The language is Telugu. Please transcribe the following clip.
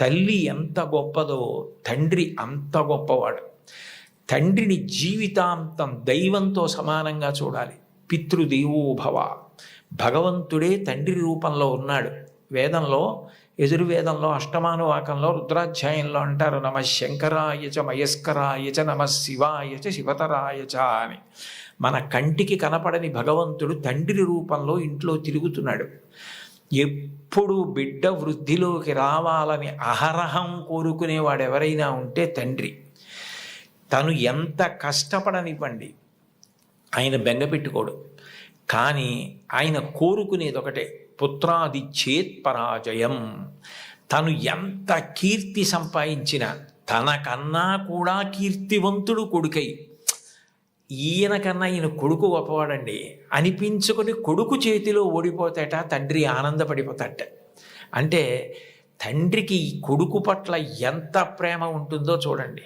తల్లి ఎంత గొప్పదో తండ్రి అంత గొప్పవాడు. తండ్రిని జీవితాంతం దైవంతో సమానంగా చూడాలి. పితృదేవోభవ. భగవంతుడే తండ్రి రూపంలో ఉన్నాడు. వేదంలో ఎదుర్వేదంలో అష్టమానువాకంలో రుద్రాధ్యాయంలో అంటారు నమ శంకరాయ చ మయస్కరాయ చ నమ శివాయ చ శివతరాయ చ అని. మన కంటికి కనపడని భగవంతుడు తండ్రి రూపంలో ఇంట్లో తిరుగుతున్నాడు. ఎప్పుడు బిడ్డ వృద్ధిలోకి రావాలని అహరహం కోరుకునేవాడు ఎవరైనా ఉంటే తండ్రి. తను ఎంత కష్టపడనివ్వండి ఆయన బెంగ పెట్టుకోడు. కానీ ఆయన కోరుకునేది ఒకటే పుత్రాది చేత్ పరాజయం. తను ఎంత కీర్తి సంపాదించినా తనకన్నా కూడా కీర్తివంతుడు కొడుకై ఈయన కన్నా ఈయన కొడుకు గొప్పవాడండి. అనిపించుకొని కొడుకు చేతిలో ఓడిపోతాట తండ్రి ఆనందపడిపోతాట అంటే తండ్రికి కొడుకు పట్ల ఎంత ప్రేమ ఉంటుందో చూడండి.